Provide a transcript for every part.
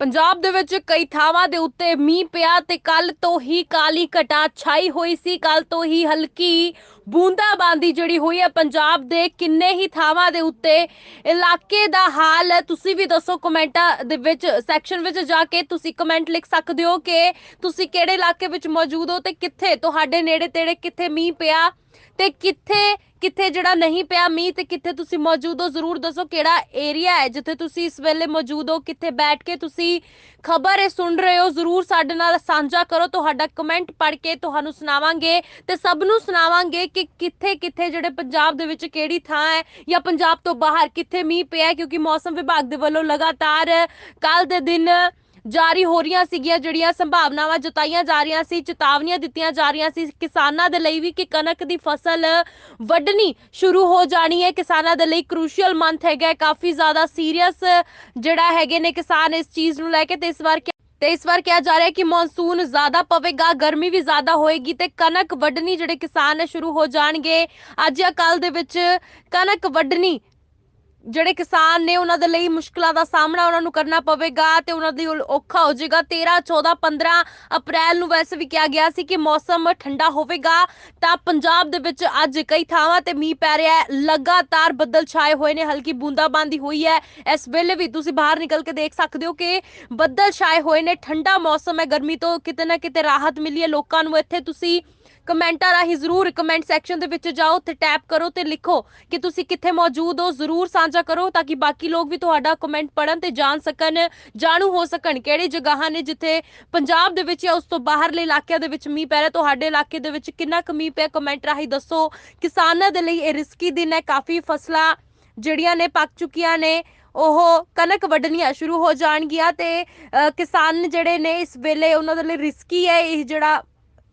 ਪੰਜਾਬ ਦੇ ਵਿੱਚ ਕਈ ਥਾਵਾਂ ਦੇ ਉੱਤੇ ਮੀਂਹ ਪਿਆ ਤੇ ਕੱਲ ਤੋਂ ਹੀ ਕਾਲੀ ਘਟਾ ਛਾਈ ਹੋਈ ਸੀ। ਕੱਲ ਤੋਂ ਹੀ ਹਲਕੀ ਬੂੰਦਾਬਾਂਦੀ ਜਿਹੜੀ ਹੋਈ ਹੈ ਪੰਜਾਬ ਦੇ ਕਿੰਨੇ ਹੀ ਥਾਵਾਂ ਦੇ ਉੱਤੇ। ਇਲਾਕੇ ਦਾ ਹਾਲ ਹੈ ਤੁਸੀਂ ਵੀ ਦੱਸੋ ਕਮੈਂਟਾਂ ਦੇ ਵਿੱਚ ਸੈਕਸ਼ਨ ਵਿੱਚ ਜਾ ਕੇ ਤੁਸੀਂ ਕਮੈਂਟ ਲਿਖ ਸਕਦੇ ਹੋ ਕਿ ਤੁਸੀਂ ਕਿਹੜੇ ਇਲਾਕੇ ਵਿੱਚ ਮੌਜੂਦ ਹੋ ਤੇ ਕਿੱਥੇ ਤੁਹਾਡੇ ਨੇੜੇ ਤੇੜੇ ਕਿੱਥੇ ਮੀਂਹ ਪਿਆ ਤੇ ਕਿੱਥੇ ਕਿੱਥੇ ਜਿਹੜਾ ਨਹੀਂ ਪਿਆ ਮੀਂਹ ਤੇ ਕਿੱਥੇ ਤੁਸੀਂ ਮੌਜੂਦ ਹੋ? ਜ਼ਰੂਰ ਦੱਸੋ ਕਿਹੜਾ ਏਰੀਆ ਹੈ ਜਿੱਥੇ ਤੁਸੀਂ ਇਸ ਵੇਲੇ ਮੌਜੂਦ ਹੋ? ਕਿੱਥੇ ਬੈਠ ਕੇ ਤੁਸੀਂ ਖਬਰ ਇਹ ਸੁਣ ਰਹੇ ਹੋ? ਜ਼ਰੂਰ ਸਾਡੇ ਨਾਲ ਸਾਂਝਾ ਕਰੋ। ਤੁਹਾਡਾ ਕਮੈਂਟ ਪੜ੍ਹ ਕੇ ਤੁਹਾਨੂੰ ਸੁਣਾਵਾਂਗੇ ਤੇ ਸਭ ਨੂੰ ਸੁਣਾਵਾਂਗੇ ਕਿ ਕਿੱਥੇ ਕਿੱਥੇ ਜਿਹੜੇ ਪੰਜਾਬ ਦੇ ਵਿੱਚ ਕਿਹੜੀ ਥਾਂ ਹੈ ਜਾਂ ਪੰਜਾਬ ਤੋਂ ਬਾਹਰ ਕਿੱਥੇ ਮੀਂਹ ਪਿਆ ਕਿਉਂਕਿ ਮੌਸਮ ਵਿਭਾਗ ਦੇ ਵੱਲੋਂ ਲਗਾਤਾਰ ਕੱਲ ਦੇ ਦਿਨ ਜਾਰੀ ਹੋ ਰਹੀਆਂ ਸੀਗੀਆਂ, ਜਿਹੜੀਆਂ ਸੰਭਾਵਨਾਵਾਂ ਜਤਾਈਆਂ ਜਾ ਰਹੀਆਂ ਸੀ, ਚੇਤਾਵਨੀਆਂ ਦਿੱਤੀਆਂ ਜਾ ਰਹੀਆਂ ਸੀ ਕਿਸਾਨਾਂ ਦੇ ਲਈ ਵੀ ਕਿ ਕਣਕ ਦੀ ਫਸਲ ਵੱਢਣੀ ਸ਼ੁਰੂ ਹੋ ਜਾਣੀ ਹੈ। ਕਿਸਾਨਾਂ ਦੇ ਲਈ ਕ੍ਰੂਸ਼ੀਅਲ ਮੰਥ ਹੈਗਾ ਕਾਫੀ ਜ਼ਿਆਦਾ ਸੀਰੀਅਸ ਜਿਹੜਾ ਹੈਗੇ ਨੇ ਕਿਸਾਨ ਇਸ ਚੀਜ਼ ਨੂੰ ਲੈ ਕੇ ਤੇ ਇਸ ਵਾਰ ਤੇ ਇਸ ਵਾਰ ਕਿਹਾ ਜਾ ਰਿਹਾ ਹੈ ਕਿ ਮੌਨਸੂਨ ਜ਼ਿਆਦਾ ਪਵੇਗਾ, ਗਰਮੀ ਵੀ ਜ਼ਿਆਦਾ ਹੋਏਗੀ ਤੇ ਕਣਕ ਵੱਢਣੀ ਜਿਹੜੇ ਕਿਸਾਨ ਨੇ ਸ਼ੁਰੂ ਹੋ ਜਾਣਗੇ। ਅੱਜ ਕੱਲ ਦੇ ਵਿੱਚ ਕਣਕ ਵੱਢਣੀ ਜਿਹੜੇ ਕਿਸਾਨ ਨੇ ਉਹਨਾਂ ਦੇ ਲਈ ਮੁਸ਼ਕਲਾਂ ਦਾ ਸਾਹਮਣਾ ਉਹਨਾਂ ਨੂੰ ਕਰਨਾ ਪਵੇਗਾ ਤੇ ਉਹਨਾਂ ਦੀ ਔਖਾ ਹੋ ਜਾਏਗਾ। 13 14 15 ਅਪ੍ਰੈਲ ਨੂੰ ਵੈਸੇ ਵੀ ਕਿਹਾ ਗਿਆ ਸੀ ਕਿ ਮੌਸਮ ਠੰਡਾ ਹੋਵੇਗਾ, ਤਾਂ ਪੰਜਾਬ ਦੇ ਵਿੱਚ ਅੱਜ ਕਈ ਥਾਵਾਂ ਤੇ ਮੀਂਹ ਪੈ ਰਿਹਾ ਹੈ। ਲਗਾਤਾਰ ਬੱਦਲ ਛਾਏ ਹੋਏ ਨੇ, ਹਲਕੀ ਬੂੰਦਾਬਾਂਦੀ ਹੋਈ ਹੈ। ਇਸ ਵੇਲੇ ਵੀ ਤੁਸੀਂ ਬਾਹਰ ਨਿਕਲ ਕੇ ਦੇਖ ਸਕਦੇ ਹੋ ਕਿ ਬੱਦਲ ਛਾਏ ਹੋਏ ਨੇ, ਠੰਡਾ ਮੌਸਮ ਹੈ, ਗਰਮੀ ਤੋਂ ਕਿਤੇ ਨਾ ਕਿਤੇ ਰਾਹਤ ਮਿਲੀ ਹੈ ਲੋਕਾਂ ਨੂੰ। ਇੱਥੇ ਤੁਸੀਂ ਕਮੈਂਟਾਂ ਰਾਹੀਂ ਜ਼ਰੂਰ ਕਮੈਂਟ ਸੈਕਸ਼ਨ ਦੇ ਵਿੱਚ ਜਾਓ ਤੇ ਟੈਪ ਕਰੋ ਤੇ ਲਿਖੋ ਕਿ ਤੁਸੀਂ ਕਿੱਥੇ ਮੌਜੂਦ ਹੋ। ਜ਼ਰੂਰ ਸਾਂਝਾ ਕਰੋ ਤਾਂ ਕਿ ਬਾਕੀ ਲੋਕ ਵੀ ਤੁਹਾਡਾ ਕਮੈਂਟ ਪੜਨ ਤੇ ਜਾਣ ਸਕਣ ਜਾਣੂ ਹੋ ਸਕਣ। ਕਿਹੜੀ ਜਗ੍ਹਾਵਾਂ ਨੇ ਜਿੱਥੇ ਪੰਜਾਬ ਦੇ ਵਿੱਚ ਜਾਂ ਉਸ ਤੋਂ ਬਾਹਰਲੇ ਇਲਾਕਿਆਂ ਦੇ ਵਿੱਚ ਮੀਂਹ ਪੈ ਰਿਹਾ ਤੁਹਾਡੇ ਇਲਾਕੇ ਦੇ ਵਿੱਚ ਕਿੰਨਾ ਕੁ ਮੀਂਹ ਪਿਆ? ਕਮੈਂਟ ਰਾਹੀਂ ਦੱਸੋ। ਕਿਸਾਨਾਂ ਦੇ ਲਈ ਇਹ ਰਿਸਕੀ ਦਿਨ ਹੈ। ਕਾਫੀ ਫਸਲਾਂ ਜਿਹੜੀਆਂ ਨੇ ਪੱਕ ਚੁੱਕੀਆਂ ਨੇ ਉਹ ਕਣਕ ਵੱਢਣੀਆਂ ਸ਼ੁਰੂ ਹੋ ਜਾਣਗੀਆਂ ਤੇ ਅ, ਕਿਸਾਨ ਜਿਹੜੇ ਨੇ ਇਸ ਵੇਲੇ ਉਹਨਾਂ ਦੇ ਲਈ ਰਿਸਕੀ ਹੈ। ਇਹ ਜਿਹੜਾ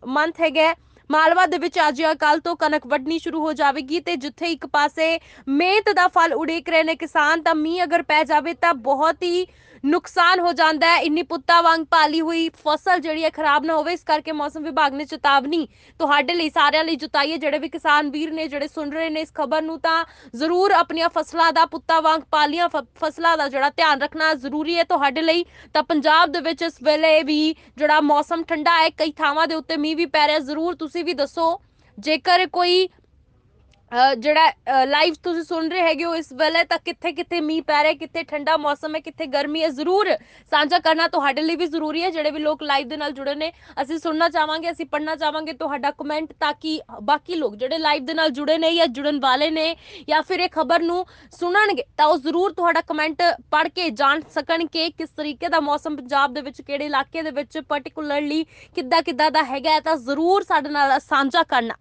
ਮੰਥ ਹੈਗਾ ਮਾਲਵਾ ਦੇ ਵਿੱਚ ਅੱਜ ਜਾਂ ਕੱਲ ਤੋਂ ਕਣਕ ਵੱਢਣੀ ਸ਼ੁਰੂ ਹੋ ਜਾਵੇਗੀ ਤੇ ਜਿੱਥੇ ਇੱਕ ਪਾਸੇ ਮਿਹਨਤ ਦਾ ਫਲ ਉਡੀਕ ਰਹੇ ਨੇ ਕਿਸਾਨ, ਤਾਂ ਮੀਂਹ ਅਗਰ ਪੈ ਜਾਵੇ ਤਾਂ ਬਹੁਤ ਹੀ ਨੁਕਸਾਨ ਹੋ ਜਾਂਦਾ ਹੈ। ਇੰਨੀ ਪੁੱਤਾਂ ਵਾਂਗ ਪਾਲੀ ਹੋਈ ਫਸਲ ਜਿਹੜੀ ਹੈ ਖਰਾਬ ਨਾ ਹੋਵੇ, ਇਸ ਕਰਕੇ ਮੌਸਮ ਵਿਭਾਗ ਨੇ ਚੇਤਾਵਨੀ ਤੁਹਾਡੇ ਲਈ, ਸਾਰਿਆਂ ਲਈ ਜਤਾਈ ਹੈ। ਜਿਹੜੇ ਵੀ ਕਿਸਾਨ ਵੀਰ ਨੇ, ਜਿਹੜੇ ਸੁਣ ਰਹੇ ਨੇ ਇਸ ਖਬਰ ਨੂੰ, ਤਾਂ ਜ਼ਰੂਰ ਆਪਣੀਆਂ ਫਸਲਾਂ ਦਾ, ਪੁੱਤਾਂ ਵਾਂਗ ਪਾਲੀਆਂ ਫਸਲਾਂ ਦਾ ਜਿਹੜਾ ਧਿਆਨ ਰੱਖਣਾ ਜ਼ਰੂਰੀ ਹੈ ਤੁਹਾਡੇ ਲਈ। ਤਾਂ ਪੰਜਾਬ ਦੇ ਵਿੱਚ ਇਸ ਵੇਲੇ ਵੀ ਜਿਹੜਾ ਮੌਸਮ ਠੰਡਾ ਹੈ, ਕਈ ਥਾਵਾਂ ਦੇ ਉੱਤੇ ਮੀਂਹ ਵੀ ਪੈ ਰਿਹਾ। ਜ਼ਰੂਰ ਤੁਸੀਂ ਵੀ ਦੱਸੋ। ਜੇਕਰ ਕੋਈ ਜਿਹੜਾ ਲਾਈਵ ਤੁਸੀਂ ਸੁਣ ਰਹੇ ਹੈਗੇ ਹੋ ਇਸ ਵੇਲੇ, ਤਾਂ ਕਿੱਥੇ ਕਿੱਥੇ ਮੀਂਹ ਪੈ ਰਿਹਾ, ਕਿੱਥੇ ਠੰਡਾ ਮੌਸਮ ਹੈ, ਕਿੱਥੇ ਗਰਮੀ ਹੈ, ਜ਼ਰੂਰ ਸਾਂਝਾ ਕਰਨਾ ਤੁਹਾਡੇ ਲਈ ਵੀ ਜ਼ਰੂਰੀ ਹੈ, ਜਿਹੜੇ ਵੀ ਲੋਕ ਲਾਈਵ ਦੇ ਨਾਲ ਜੁੜੇ ਨੇ, ਅਸੀਂ ਸੁਣਨਾ ਚਾਹਾਂਗੇ, ਅਸੀਂ ਪੜ੍ਹਨਾ ਚਾਹਾਂਗੇ ਤੁਹਾਡਾ ਕਮੈਂਟ ਤਾਂ ਕਿ ਬਾਕੀ ਲੋਕ ਜਿਹੜੇ ਲਾਈਵ ਦੇ ਨਾਲ ਜੁੜੇ ਨੇ ਜਾਂ ਜੁੜਨ ਵਾਲੇ ਨੇ, ਜਾਂ ਫਿਰ ਇਹ ਖਬਰ ਨੂੰ ਸੁਣਨਗੇ, ਤਾਂ ਉਹ ਜ਼ਰੂਰ ਤੁਹਾਡਾ ਕਮੈਂਟ ਪੜ੍ਹ ਕੇ ਜਾਣ ਸਕਣ ਕਿ ਕਿਸ ਤਰੀਕੇ ਦਾ ਮੌਸਮ ਪੰਜਾਬ ਦੇ ਵਿੱਚ, ਕਿਹੜੇ ਇਲਾਕੇ ਦੇ ਵਿੱਚ ਪਾਰਟਿਕੂਲਰਲੀ ਕਿੱਦਾਂ ਕਿੱਦਾਂ ਦਾ ਹੈਗਾ ਹੈ, ਤਾਂ ਜ਼ਰੂਰ ਸਾਡੇ ਨਾਲ ਸਾਂਝਾ ਕਰਨਾ।